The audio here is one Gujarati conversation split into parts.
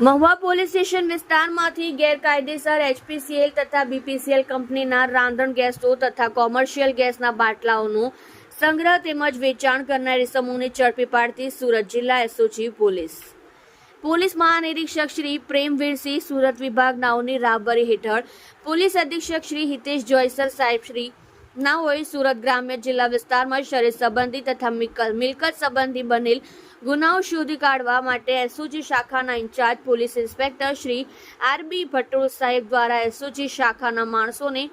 મહુવા પોલીસ સ્ટેશન વિસ્તારમાંથી ગેરકાયદેસર એચપીસીએલ તથા બીપીસીએલ કંપનીના રાંધણ ગેસો તથા કોમર્શિયલ ગેસના બાટલાઓનું સંગ્રહ તેમજ વેચાણ કરનારી સમૂહને ઝડપી પાડતી સુરત જિલ્લા એસઓજી પોલીસ. પોલીસ મહાનિરીક્ષક શ્રી પ્રેમવીરસિંહ સુરત વિભાગનાઓની રાબરી હેઠળ પોલીસ અધિક્ષક શ્રી હિતેશ જોયસર સાહેબ શ્રી નાઓએ સુરત ગ્રામ્ય જિલ્લા વિસ્તારમાં શરીર સંબંધી તથા મિલકત સંબંધી બનેલ ગુનાઓ શોધી કાઢવા માટે એસઓજી શાખાના incharge police inspector Shri RB Bhattol સાહેબ દ્વારા એસઓજી શાખાના માણસોને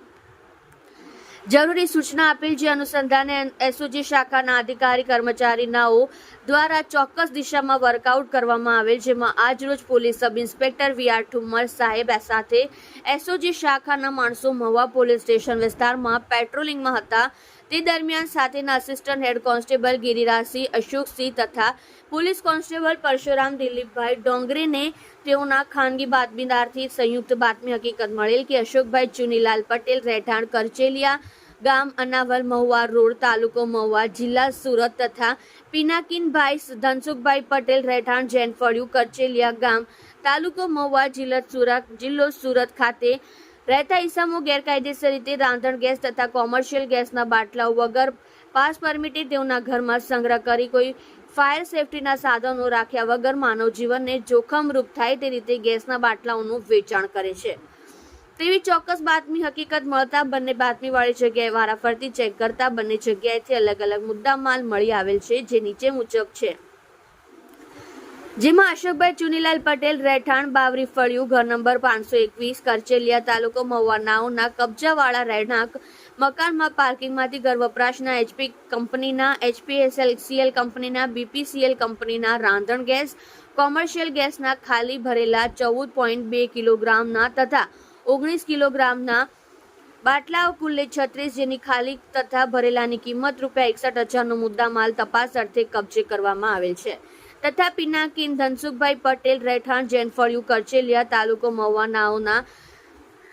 જરૂરી સૂચના આપેલ જે અનુસંધાને એસઓજી શાખાના અધિકારી કર્મચારીનાઓ દ્વારા ચોક્કસ દિશામાં વર્કઆઉટ કરવામાં આવેલ, જેમાં આજરોજ police sub inspector V R Thummar સાહેબ સાથે એસઓજી શાખાના માણસો મહુવા પોલીસ સ્ટેશન વિસ્તારમાં પેટ્રોલિંગમાં હતા. તે દરમિયાન સાથેના assistant head constable Girirajsinh, Ashoksinh તથા પોલીસ કોન્સ્ટેબલ પરશુરામ દિલીપભાઈ ડોંગરેને તેઓના ખાનગી બાતમીદારથી સંયુક્ત બાતમી હકીકત મળેલ કે અશોકભાઈ ચુનીલાલ પટેલ રહેઠાણ કરચેલિયા ગામ અનાવલ મહુવા રોડ, તાલુકો મહુવા જિલ્લા સુરત તથા પિનાકીનભાઈ ધનસુખભાઈ પટેલ રહેઠાણ જૈનફળિયું કરચેલિયા ગામ, તાલુકો મહુવા જિલ્લા સુરત, જિલ્લો સુરત ખાતે રહેતા ઈસમો ગેરકાયદેસર રીતે રાંધણ ગેસ તથા કોમર્શિયલ ગેસના બાટલાઓ વગર પાસ પરમિટે તેઓના ઘરમાં સંગ્રહ કરી કોઈ ફાયર સેફટીના સાધનો રાખ્યા વગર માનવ જીવનને જોખમરૂપ થાય તે રીતે ગેસના બાટલાઓનું વેચાણ કરે છે. તેવી ચોક્કસ બાતમી હકીકત મળતા બંને બાતમીવાળી જગ્યાએ વારાફરતી ચેક કરતા બંને જગ્યાએથી અલગ અલગ મુદ્દા માલ મળી આવેલ છે જે નીચે મુજબ છે. જેમાં અશોકભાઈ ચુનીલાલ પટેલ, રહેઠાણ બાવરી ફળિયું, ઘર નંબર પાંચસો એકવીસ, કરચેલિયા તાલુકો મવાનાઓના કબજાવાળા રહેણાંક, મકાનમાં પાર્કિંગમાંથી ઘર વપરાશના એચપી કંપનીના, એચપીએસએલ, સીએલ કંપનીના, બીપીસીએલ કંપનીના રાંધણ ગેસ, કોમર્શિયલ ગેસના ખાલી ભરેલા ચૌદ પોઈન્ટ બે કિલોગ્રામના તથા ઓગણીસ કિલોગ્રામના બાટલાઓ કુલ્લે છત્રીસ જેની ખાલી તથા ભરેલાની કિંમત રૂપિયા એકસઠ હજારનો મુદ્દામાલ તપાસ અર્થે કબજે કરવામાં આવેલ છે. તથા પિનાકીન ધનસુખભાઈ પટેલ રહેઠાણ જેનફળિયું કરચેલિયા તાલુકો મવાનાઓના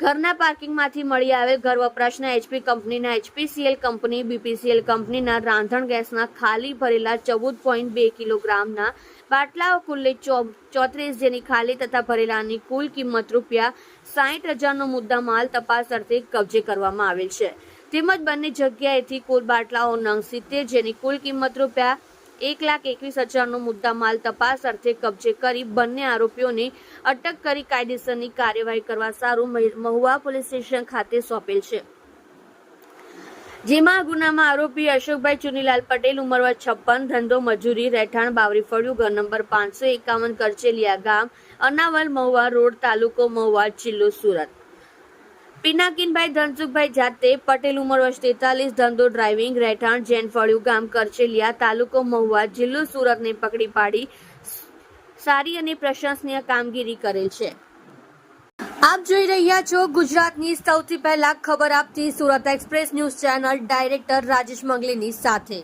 ઘરના પાર્કિંગમાંથી મળી આવેલ ઘર વપરાશના એચપી કંપનીના એચપીસીએલ કંપની બીપીસીએલ કંપનીના રાંધણ ગેસના ખાલી ભરેલા ચૌદ પોઈન્ટ બે કિલોગ્રામના બાટલાઓ કુલ્લે ચોત્રીસ જેની ખાલી તથા ભરેલાની કુલ કિંમત રૂપિયા સાહીઠ હજારનો મુદ્દા માલ તપાસ અર્થે કબજે કરવામાં આવેલ છે. તેમજ બંને જગ્યાએથી કુલ બાટલાઓ નંગ સિત્તેર જેની કુલ કિંમત રૂપિયા એક લાખ એકવીસ હજારનો મુદ્દામાલ તપાસ અર્થે કબજે કરી બંને આરોપીઓને અટક કરી કાયદેસરની કાર્યવાહી કરવા સારું મહુવા પોલીસ સ્ટેશન ખાતે સોંપેલ છે. જેમાં ગુનામાં આરોપી અશોકભાઈ ચુનીલાલ પટેલ ઉંમર વર્ષ છપ્પન, ધંધો મજૂરી, રહેઠાણ બાવરી ફળિયું, ઘર નંબર પાંચસો એકાવન, કરચેલિયા ગામ, અનાવલ, મહુવા રોડ, તાલુકો મહુવા જિલ્લો સુરત. પિનાકીનભાઈ ધનસુખભાઈ જાતે પટેલ ઉંમર વર્ષ તેતાલીસ, ધંધો ડ્રાઇવિંગ રહેઠાણ જેનફળિયું ગામ કરચેલિયા તાલુકો મહુવા જિલ્લો સુરતને પકડી પાડી સારી અને પ્રશંસનીય કામગીરી કરેલ છે. આપ જોઈ રહ્યા છો ગુજરાતની સૌથી પહેલા ખબર આપતી Surat express news channel director Rajesh મંગલીની સાથે.